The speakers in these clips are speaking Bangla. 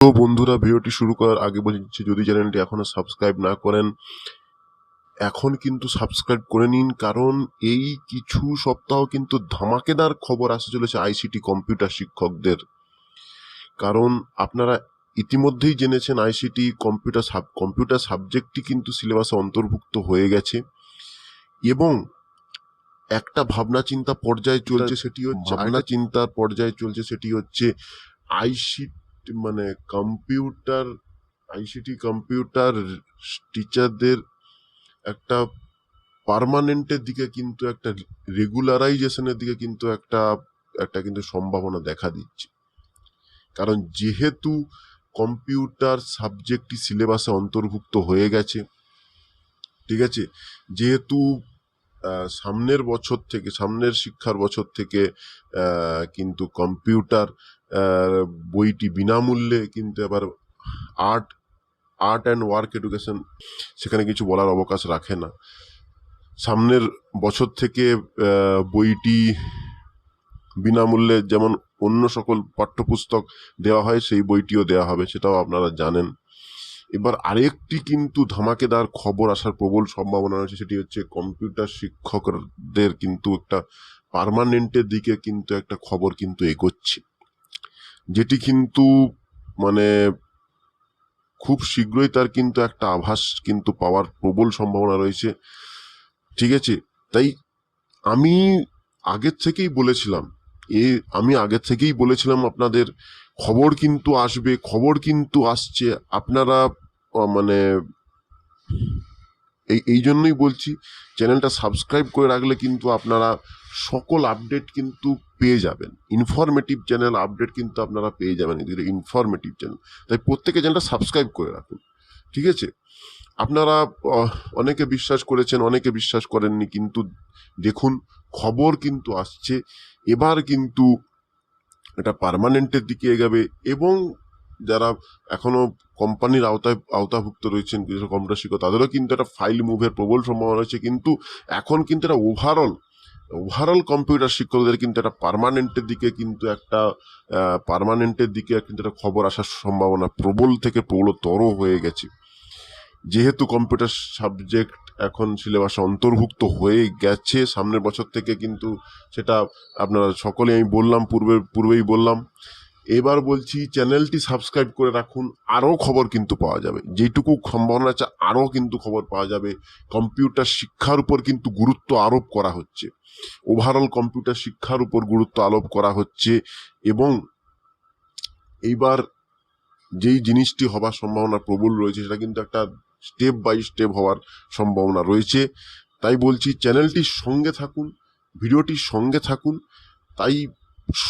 তো বন্ধুরা ভিডিওটি শুরু করার আগে বলছি যদি চ্যানেলটি এখনও সাবস্ক্রাইব না করেন এখন কিন্তু সাবস্ক্রাইব করে নিন কারণ এই কিছু সপ্তাহ কিন্তু ধামাকেদার খবর আসতে চলেছে আইসিটি কম্পিউটার শিক্ষকদের। কারণ আপনারা ইতিমধ্যেই জেনেছেন আইসিটি কম্পিউটার সাব কম্পিউটার সাবজেক্টটি কিন্তু সিলেবাসে অন্তর্ভুক্ত হয়ে গেছে। এবং একটা ভাবনা চিন্তা পর্যায়ে চলছে সেটি হচ্ছে ভাবনা চিন্তার পর্যায়ে চলছে সেটি হচ্ছে আইসিটি মানে কম্পিউটার আইসিটি কম্পিউটার টিচারদের একটা পার্মানেন্টের দিকে কিন্তু একটা রেগুলারাইজেশনের দিকে কিন্তু একটা একটা কিন্তু সম্ভাবনা দেখা দিচ্ছে। কারণ যেহেতু কম্পিউটার সাবজেক্টটি সিলেবাসে অন্তর্ভুক্ত হয়ে গেছে, ঠিক আছে? যেহেতু সামনের বছর থেকে, সামনের শিক্ষার বছর থেকে কিন্তু কম্পিউটার বইটি বিনামূল্যে কিন্তু এবার art art and work education সেখানে কিছু বলার অবকাশ রাখে না। সামনের বছর থেকে বইটি বিনামূল্যে যেমন অন্য সকল পাঠ্যপুস্তক দেওয়া হয়, সেই বইটিও দেওয়া হবে, সেটাও আপনারা জানেন। এবার আরেকটি কিন্তু ধামাকেদার খবর আসার প্রবল সম্ভাবনা রয়েছে, সেটি হচ্ছে কম্পিউটার শিক্ষকদের কিন্তু একটা পার্মানেন্টের দিকে কিন্তু একটা খবর কিন্তু এগোচ্ছে। যেটি কিন্তু মানে খুব শীঘ্রই তার কিন্তু একটা আভাস কিন্তু পাওয়ার প্রবল সম্ভাবনা রয়েছে। ঠিক আছে? তাই আমি আগের থেকেই বলেছিলাম, এ আমি আগের থেকেই বলেছিলাম আপনাদের, খবর কিন্তু আসবে, খবর কিন্তু আসছে, আপনারা মানে এই এই জন্যই বলছি, চ্যানেলটা সাবস্ক্রাইব করে রাখলে কিন্তু আপনারা সকল আপডেট কিন্তু পেয়ে যাবেন। ইনফরমেটিভ চ্যানেল আপডেট কিন্তু আপনারা পেয়ে যাবেন এদিকে ইনফরমেটিভ চ্যানেল তাই প্রত্যেকে চ্যানেলটা সাবস্ক্রাইব করে রাখুন। ঠিক আছে? আপনারা অনেকে বিশ্বাস করেছেন, অনেকে বিশ্বাস করেননি, কিন্তু দেখুন, খবর কিন্তু আসছে। এবার কিন্তু এটা পার্মানেন্টের দিকে এগাবে এবং যারা এখনও কোম্পানির আওতায়, আওতাভুক্ত রয়েছেন কিছু কম্পিউটার শিক্ষক তাদেরও কিন্তু একটা ফাইল মুভের প্রবল সম্ভাবনা রয়েছে। কিন্তু এখন কিন্তু এটা ওভারঅল ওভারঅল কম্পিউটার শিক্ষকদের কিন্তু একটা পারমানেন্টের দিকে কিন্তু একটা পারমানেন্টের দিকে কিন্তু একটা খবর আসার সম্ভাবনা প্রবল থেকে প্রবলতর হয়ে গেছে। যেহেতু কম্পিউটার সাবজেক্ট এখন সিলেবাসে অন্তর্ভুক্ত হয়ে গেছে, সামনের বছর থেকে কিন্তু সেটা আপনারা সকলে আমি বললাম, পূর্বে, পূর্বেই বললাম এবার বলছি চ্যানেলটি সাবস্ক্রাইব করে রাখুন, আরও খবর কিন্তু পাওয়া যাবে। যেটুকু সম্ভাবনা আছে, আরও কিন্তু খবর পাওয়া যাবে। কম্পিউটার শিক্ষার উপর কিন্তু গুরুত্ব আরোপ করা হচ্ছে। ওভারঅল কম্পিউটার শিক্ষার উপর গুরুত্ব আরোপ করা হচ্ছে এবং এইবার যেই জিনিসটি হবার সম্ভাবনা প্রবল রয়েছে, সেটা কিন্তু একটা স্টেপ বাই স্টেপ হওয়ার সম্ভাবনা রয়েছে। তাই বলছি চ্যানেলটির সঙ্গে থাকুন, ভিডিওটির সঙ্গে থাকুন। তাই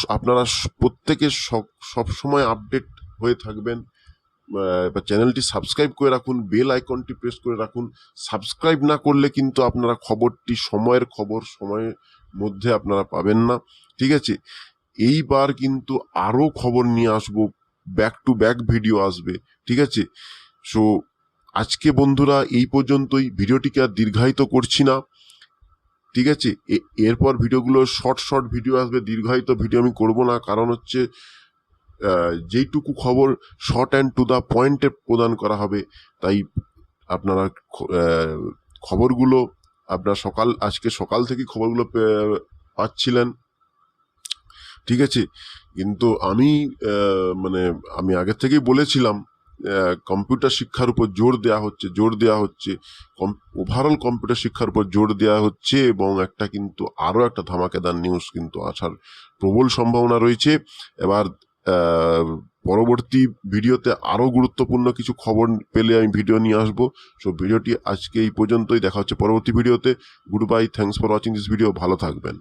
আপনারা প্রত্যেকে সব- সবসময় আপডেট হয়ে থাকবেন। এবার চ্যানেলটি সাবস্ক্রাইব করে রাখুন বেল আইকনটি প্রেস করে রাখুন। সাবস্ক্রাইব না করলে কিন্তু আপনারা খবরটি, সময়ের খবর সময়ের মধ্যে আপনারা পাবেন না। ঠিক আছে? এইবার কিন্তু আরও খবর নিয়ে আসব ব্যাক টু ব্যাক ভিডিও আসবে। ঠিক আছে? সো আজকে বন্ধুরা এই পর্যন্তই। ভিডিওটিকে আর দীর্ঘায়িত করছি না। ঠিক আছে? এরপর ভিডিওগুলো, শর্ট শর্ট ভিডিও আসবে। দীর্ঘায়িত ভিডিও আমি করব না। কারণ হচ্ছে যেইটুকু খবর শর্ট অ্যান্ড টু দ্য পয়েন্টে প্রদান করা হবে, তাই আপনারা খবরগুলো, আপনার সকাল, আজকে সকাল থেকে খবরগুলো পাচ্ছিলেন। ঠিক আছে? কিন্তু আমি মানে আমি আগের থেকেই বলেছিলাম কম্পিউটার শিক্ষার উপর জোর দেওয়া হচ্ছে, জোর দেওয়া হচ্ছে। ওভারঅল কম্পিউটার শিক্ষার উপর জোর দেওয়া হচ্ছে এবং একটা কিন্তু আরও একটা ধামাকেদার নিউজ কিন্তু আসার প্রবল সম্ভাবনা রয়েছে। এবার পরবর্তী ভিডিওতে আরও গুরুত্বপূর্ণ কিছু খবর পেলে আমি ভিডিও নিয়ে আসব। সো ভিডিওটি আজকে এই পর্যন্তই। দেখা হচ্ছে পরবর্তী ভিডিওতে good bye thanks for watching this video ভালো থাকবেন।